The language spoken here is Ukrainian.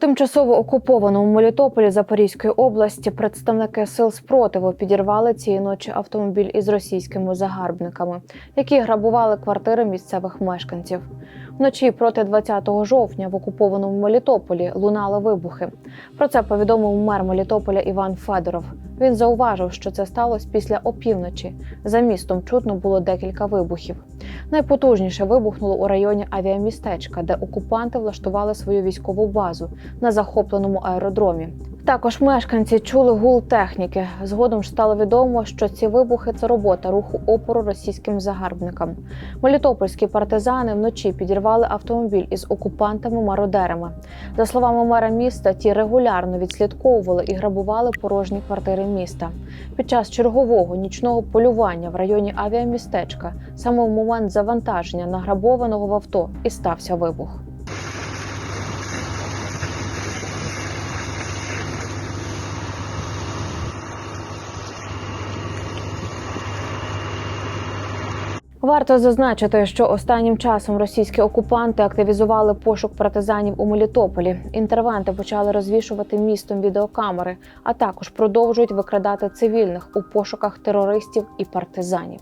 Тимчасово окупованому Мелітополі Запорізької області представники сил спротиву підірвали цієї ночі автомобіль із російськими загарбниками, які грабували квартири місцевих мешканців. Вночі проти 20 жовтня в окупованому Мелітополі лунали вибухи. Про це повідомив мер Мелітополя Іван Федоров. Він зауважив, що це сталося після опівночі. За містом чутно було декілька вибухів. Найпотужніше вибухнуло у районі авіамістечка, де окупанти влаштували свою військову базу на захопленому аеродромі. Також мешканці чули гул техніки. Згодом стало відомо, що ці вибухи це робота руху опору російським загарбникам. Мелітопольські партизани вночі підірвали автомобіль із окупантами-мародерами. За словами мера міста, ті регулярно відслідковували і грабували порожні квартири міста. Під час чергового нічного полювання в районі авіамістечка саме в момент завантаження награбованого в авто і стався вибух. Варто зазначити, що останнім часом російські окупанти активізували пошук партизанів у Мелітополі. Інтервенти почали розвішувати містом відеокамери, а також продовжують викрадати цивільних у пошуках терористів і партизанів.